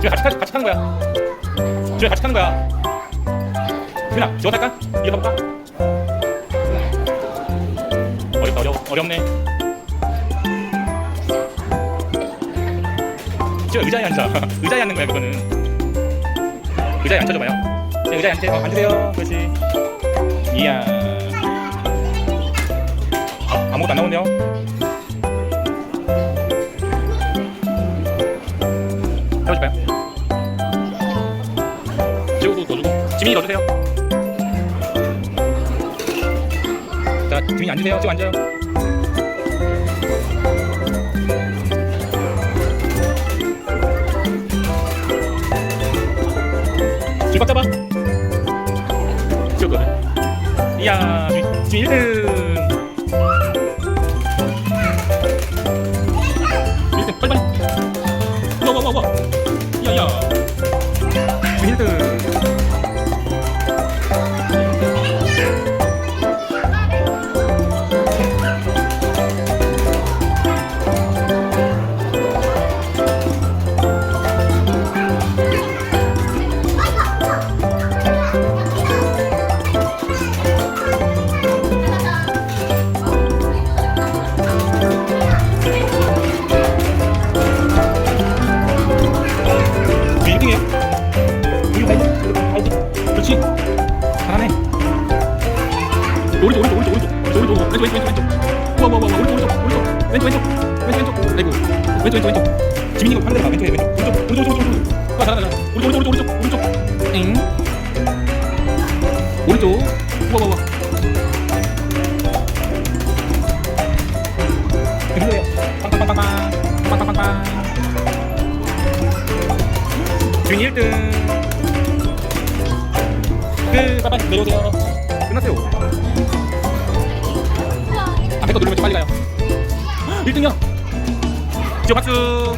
지금 같이, 타- 같이 타는 거야. 지금 같이 타는 거야. 지민아, 저거 탈까? 이거 타볼까? 어렵다, 어려워. 어렵네. 지금 의자에 앉아. 의자에 앉는 거야, 그거는. 의자에 앉혀줘봐요. 네, 의자에 앉으세요. 앉으세요. 그렇지. 이야. 아, 아무것도 안 나오네요. 해보실까요? 지우도 넣어주고. 지민이 넣어주세요. 자 지민이 앉으세요. 지금 앉아요. 줄 꽉 잡아. 지우거든 이야 지민, 지민 1등 1등 그렇지. 잘하네. 오른쪽 오른쪽 오른쪽 오른쪽. 오른쪽 왼쪽 왼쪽 왼쪽. 우와 우와 우와. 오른쪽 오른쪽 오른쪽. 왼쪽 왼쪽. 왼쪽 왼쪽. 아이고. 왼쪽 왼쪽 왼쪽. 지민이가 반대로 가. 왼쪽 왼쪽. 오른쪽 오른쪽 오른쪽 오른쪽. 아 잘한다 잘한다. 오른쪽 오른쪽 오른쪽 오른쪽 엥 오른쪽. 우와 우와 우와. 그래요 빵빵빵빵빵. 빵빵빵빵 지민이 1등 끝 빠빠이 내려오세요 끝났어요. 앞에 거 누르면 좀 빨리 가요. 1등이요. 지호 박수